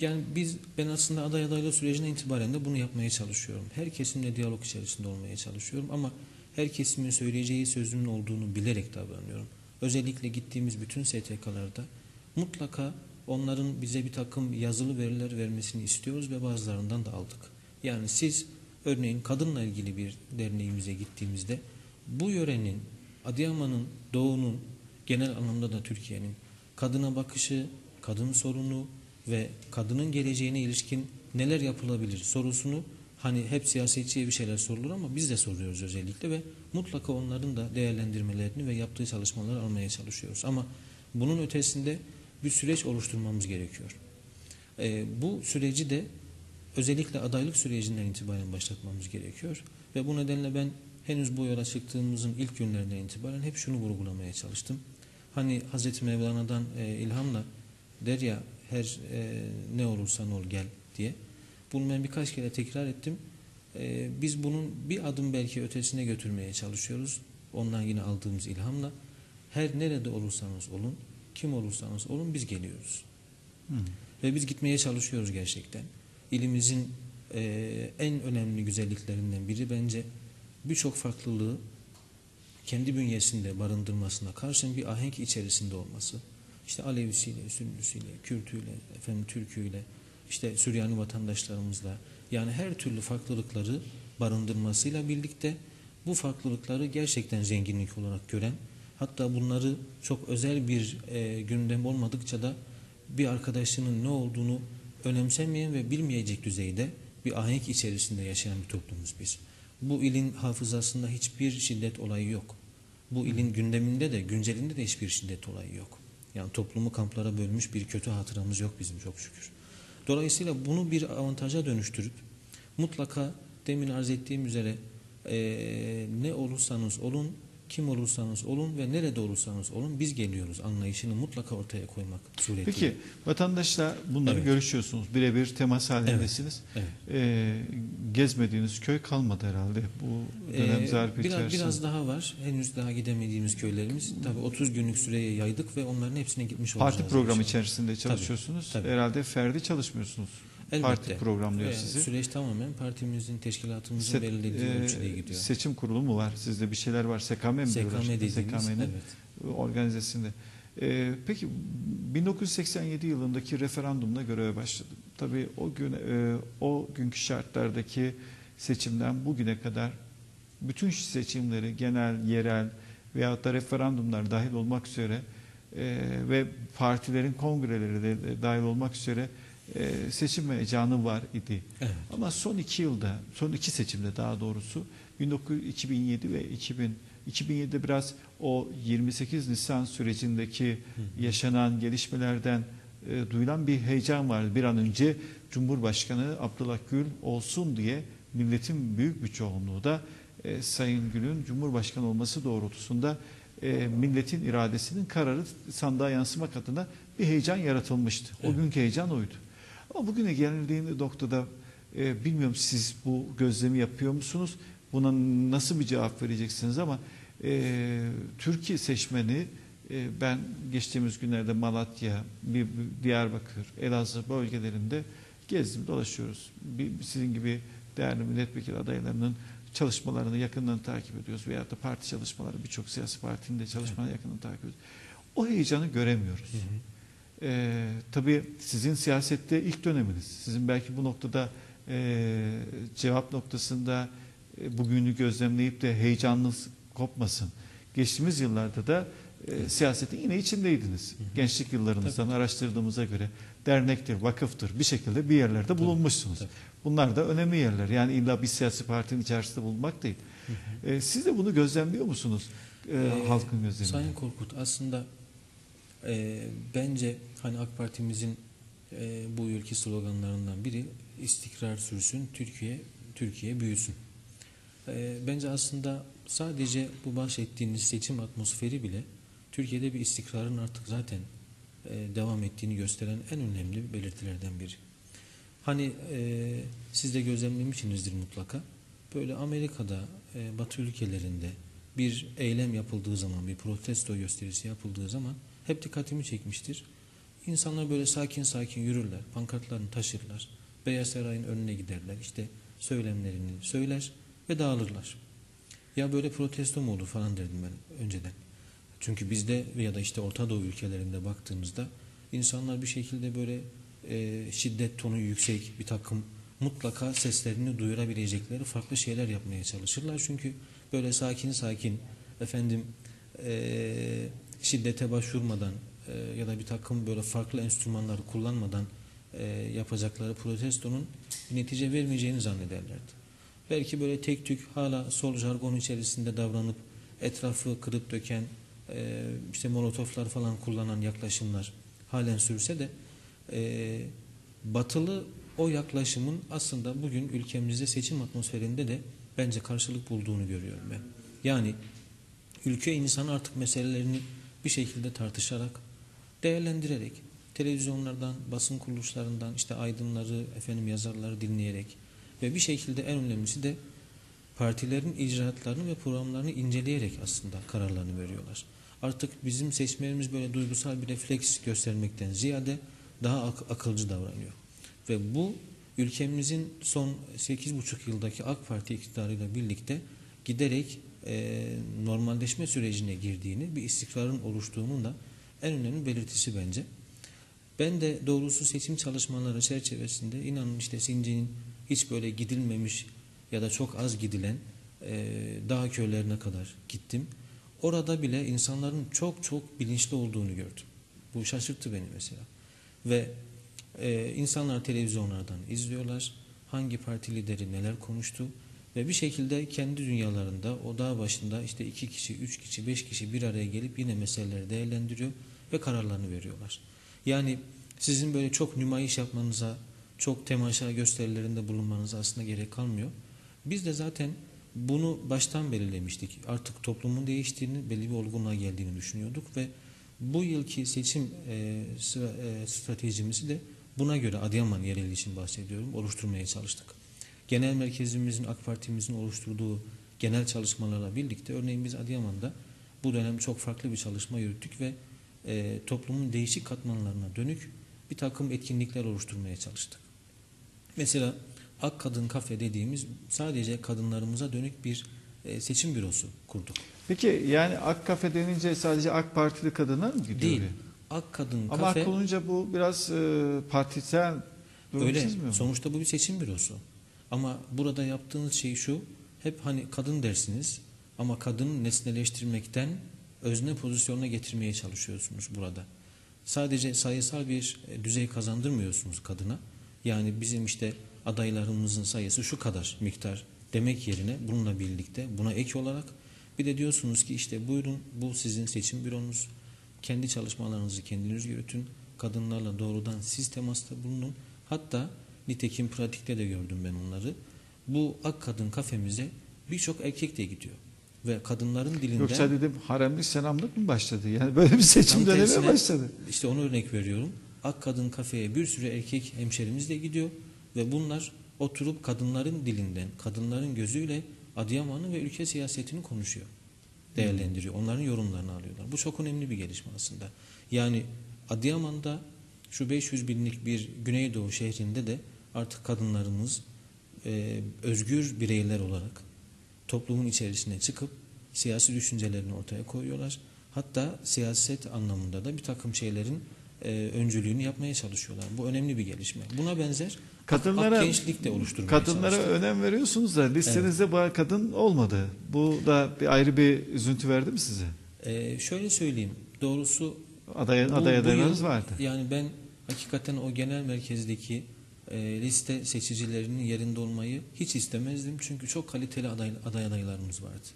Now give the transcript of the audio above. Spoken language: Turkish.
Yani biz ben aslında aday adaylığı sürecine itibaren de bunu yapmaya çalışıyorum. Her kesimle diyalog içerisinde olmaya çalışıyorum ama her kesimin söyleyeceği sözümün olduğunu bilerek davranıyorum. Özellikle gittiğimiz bütün STK'larda mutlaka onların bize bir takım yazılı veriler vermesini istiyoruz ve bazılarından da aldık. Yani siz örneğin kadınla ilgili bir derneğimize gittiğimizde bu yörenin, Adıyaman'ın, Doğu'nun, genel anlamda da Türkiye'nin kadına bakışı, kadın sorunu ve kadının geleceğine ilişkin neler yapılabilir sorusunu hani hep siyasetçiye bir şeyler sorulur ama biz de soruyoruz özellikle ve mutlaka onların da değerlendirmelerini ve yaptığı çalışmaları almaya çalışıyoruz. Ama bunun ötesinde bir süreç oluşturmamız gerekiyor. Ee, bu süreci de özellikle adaylık sürecinden itibaren başlatmamız gerekiyor. Ve bu nedenle ben henüz bu yola çıktığımızın ilk günlerinden itibaren hep şunu vurgulamaya çalıştım. Hani Hazreti Mevlana'dan e, ilhamla der ya her e, ne olursan ol gel diye. Bunu ben birkaç kere tekrar ettim. E, biz bunun bir adım belki ötesine götürmeye çalışıyoruz. Ondan yine aldığımız ilhamla. Her nerede olursanız olun, kim olursanız olun biz geliyoruz. Hı. Ve biz gitmeye çalışıyoruz gerçekten. İlimizin e, en önemli güzelliklerinden biri bence birçok farklılığı kendi bünyesinde barındırmasına karşın bir ahenk içerisinde olması. İşte Alevisiyle, Sünnüsüyle, Kürtüyle, efendim Türküyle, işte Süryani vatandaşlarımızla yani her türlü farklılıkları barındırmasıyla birlikte bu farklılıkları gerçekten zenginlik olarak gören hatta bunları çok özel bir e, gündem olmadıkça da bir arkadaşının ne olduğunu önemsemeyen ve bilmeyecek düzeyde bir ahenk içerisinde yaşayan bir toplumuz biz. Bu ilin hafızasında hiçbir şiddet olayı yok. Bu ilin gündeminde de güncelinde de hiçbir şiddet olayı yok. Yani toplumu kamplara bölmüş bir kötü hatıramız yok bizim çok şükür. Dolayısıyla bunu bir avantaja dönüştürüp mutlaka demin arz ettiğim üzere e, ne olursanız olun kim olursanız olun ve nerede olursanız olun biz geliyoruz anlayışını mutlaka ortaya koymak suretiyle. Peki vatandaşla bunları evet. görüşüyorsunuz. Birebir temas halindesiniz. Evet. Evet. Ee, gezmediğiniz köy kalmadı herhalde bu dönem ee, zarfı biraz, içerisinde. Biraz daha var. Henüz daha gidemediğimiz köylerimiz. Tabii 30 günlük süreye yaydık ve onların hepsine gitmiş olacağız. Parti programı içerisinde çalışıyorsunuz. Tabii, tabii. Herhalde ferdi çalışmıyorsunuz. Elbette. Parti programlıyor Ve sizi. Süreç tamamen partimizin, teşkilatımızın Se belirlediği e, ölçüde gidiyor. Seçim kurulu mu var? Sizde bir şeyler var. SKM mi diyorlar? SKM dediğimiz, evet. organizesinde. E, peki 1987 yılındaki referandumla göreve başladım. Tabii o gün e, o günkü şartlardaki seçimden bugüne kadar bütün seçimleri genel, yerel veyahut da referandumlar dahil olmak üzere e, ve partilerin kongreleri de dahil olmak üzere e, seçim heyecanı var idi. Evet. Ama son iki yılda, son iki seçimde daha doğrusu 2007 ve 2000 2007'de biraz o 28 Nisan sürecindeki yaşanan gelişmelerden e, duyulan bir heyecan var. Bir an önce Cumhurbaşkanı Abdullah Gül olsun diye milletin büyük bir çoğunluğu da e, Sayın Gül'ün Cumhurbaşkanı olması doğrultusunda e, milletin iradesinin kararı sandığa yansımak adına bir heyecan yaratılmıştı. O evet. günkü heyecan oydu. Ama bugüne geldiğinde noktada e, bilmiyorum siz bu gözlemi yapıyor musunuz? Buna nasıl bir cevap vereceksiniz ama e, Türkiye seçmeni e, ben geçtiğimiz günlerde Malatya, bir, bir Diyarbakır, Elazığ bölgelerinde gezdim dolaşıyoruz. Bir, sizin gibi değerli milletvekili adaylarının çalışmalarını yakından takip ediyoruz. Veyahut da parti çalışmaları birçok siyasi partinin de çalışmalarını yakından takip ediyoruz. O heyecanı göremiyoruz. Hı hı. E, tabii sizin siyasette ilk döneminiz. Sizin belki bu noktada e, cevap noktasında e, bugünü gözlemleyip de heyecanınız kopmasın. Geçtiğimiz yıllarda da e, siyasetin yine içindeydiniz. Hı hı. Gençlik yıllarınızdan Tabii. araştırdığımıza göre dernektir, vakıftır bir şekilde bir yerlerde bulunmuşsunuz. Tabii. Bunlar da önemli yerler. Yani illa bir siyasi partinin içerisinde bulunmak değil. Hı hı. E, siz de bunu gözlemliyor musunuz? E, ee, halkın gözleminde. Sayın Korkut aslında e, bence hani AK Parti'mizin e, bu ülke sloganlarından biri istikrar sürsün, Türkiye Türkiye büyüsün. E, bence aslında sadece bu bahsettiğiniz seçim atmosferi bile Türkiye'de bir istikrarın artık zaten e, devam ettiğini gösteren en önemli belirtilerden biri. Hani e, siz de gözlemlemişsinizdir mutlaka. Böyle Amerika'da, e, Batı ülkelerinde bir eylem yapıldığı zaman, bir protesto gösterisi yapıldığı zaman hep dikkatimi çekmiştir. İnsanlar böyle sakin sakin yürürler, pankartlarını taşırlar. Beyaz Saray'ın önüne giderler, işte söylemlerini söyler ve dağılırlar. Ya böyle protesto mu olur falan derdim ben önceden. Çünkü bizde ya da işte Orta Doğu ülkelerinde baktığımızda insanlar bir şekilde böyle e, şiddet tonu yüksek bir takım mutlaka seslerini duyurabilecekleri farklı şeyler yapmaya çalışırlar. Çünkü böyle sakin sakin efendim e, şiddete başvurmadan e, ya da bir takım böyle farklı enstrümanları kullanmadan e, yapacakları protestonun netice vermeyeceğini zannederlerdi. Belki böyle tek tük hala sol jargon içerisinde davranıp etrafı kırıp döken e, işte molotoflar falan kullanan yaklaşımlar halen sürse de batılı o yaklaşımın aslında bugün ülkemizde seçim atmosferinde de bence karşılık bulduğunu görüyorum ben. Yani ülke insanı artık meselelerini bir şekilde tartışarak, değerlendirerek, televizyonlardan, basın kuruluşlarından, işte aydınları, efendim yazarları dinleyerek ve bir şekilde en önemlisi de partilerin icraatlarını ve programlarını inceleyerek aslında kararlarını veriyorlar. Artık bizim seçmenimiz böyle duygusal bir refleks göstermekten ziyade daha ak- akılcı davranıyor. Ve bu ülkemizin son 8,5 yıldaki AK Parti iktidarıyla birlikte giderek e, normalleşme sürecine girdiğini, bir istikrarın oluştuğunun da en önemli belirtisi bence. Ben de doğrusu seçim çalışmaları çerçevesinde inanın işte Sincan'ın hiç böyle gidilmemiş ya da çok az gidilen e, dağ köylerine kadar gittim. Orada bile insanların çok çok bilinçli olduğunu gördüm. Bu şaşırttı beni mesela. Ve e, insanlar televizyonlardan izliyorlar. Hangi parti lideri neler konuştu ve bir şekilde kendi dünyalarında o dağ başında işte iki kişi, üç kişi, beş kişi bir araya gelip yine meseleleri değerlendiriyor ve kararlarını veriyorlar. Yani sizin böyle çok nümayiş yapmanıza, çok temaşa gösterilerinde bulunmanıza aslında gerek kalmıyor. Biz de zaten bunu baştan belirlemiştik. Artık toplumun değiştiğini, belli bir olgunluğa geldiğini düşünüyorduk ve bu yılki seçim e, sıra, e, stratejimizi de buna göre Adıyaman yereli için bahsediyorum, oluşturmaya çalıştık. Genel merkezimizin, AK Parti'mizin oluşturduğu genel çalışmalarla birlikte örneğin biz Adıyaman'da bu dönem çok farklı bir çalışma yürüttük ve e, toplumun değişik katmanlarına dönük bir takım etkinlikler oluşturmaya çalıştık. Mesela Ak Kadın Kafe dediğimiz sadece kadınlarımıza dönük bir e, seçim bürosu kurduk. Peki yani AK Kafe denince sadece AK Partili kadınlar mı gidiyor? Değil. Ak Kadın Ama Kafe AK olunca bu biraz e, partisel durum öyle. mu? Sonuçta bu bir seçim bürosu. Ama burada yaptığınız şey şu. Hep hani kadın dersiniz ama kadını nesneleştirmekten özne pozisyonuna getirmeye çalışıyorsunuz burada. Sadece sayısal bir e, düzey kazandırmıyorsunuz kadına. Yani bizim işte adaylarımızın sayısı şu kadar miktar demek yerine bununla birlikte buna ek olarak bir de diyorsunuz ki işte buyurun bu sizin seçim büronuz. Kendi çalışmalarınızı kendiniz yürütün. Kadınlarla doğrudan siz temasta bulunun. Hatta nitekim pratikte de gördüm ben onları. Bu Ak Kadın kafemize birçok erkek de gidiyor. Ve kadınların dilinden... Yoksa dedim haremlik selamlık mı başladı? Yani böyle bir seçim dönemi tersine- başladı. İşte onu örnek veriyorum. Ak Kadın kafeye bir sürü erkek hemşerimiz de gidiyor ve bunlar oturup kadınların dilinden, kadınların gözüyle Adıyaman'ın ve ülke siyasetini konuşuyor. Değerlendiriyor. Onların yorumlarını alıyorlar. Bu çok önemli bir gelişme aslında. Yani Adıyaman'da şu 500 binlik bir Güneydoğu şehrinde de artık kadınlarımız e, özgür bireyler olarak toplumun içerisine çıkıp siyasi düşüncelerini ortaya koyuyorlar. Hatta siyaset anlamında da bir takım şeylerin e, öncülüğünü yapmaya çalışıyorlar. Bu önemli bir gelişme. Buna benzer Kadınlara Gençlik de oluşturmaya kadınlara çalıştık. önem veriyorsunuz da listenizde bu kadın olmadı. Bu da bir ayrı bir üzüntü verdi mi size? E, şöyle söyleyeyim. Doğrusu Aday, aday adaylarınız vardı. Yani ben hakikaten o genel merkezdeki e, liste seçicilerinin yerinde olmayı hiç istemezdim. Çünkü çok kaliteli aday, aday adaylarımız vardı.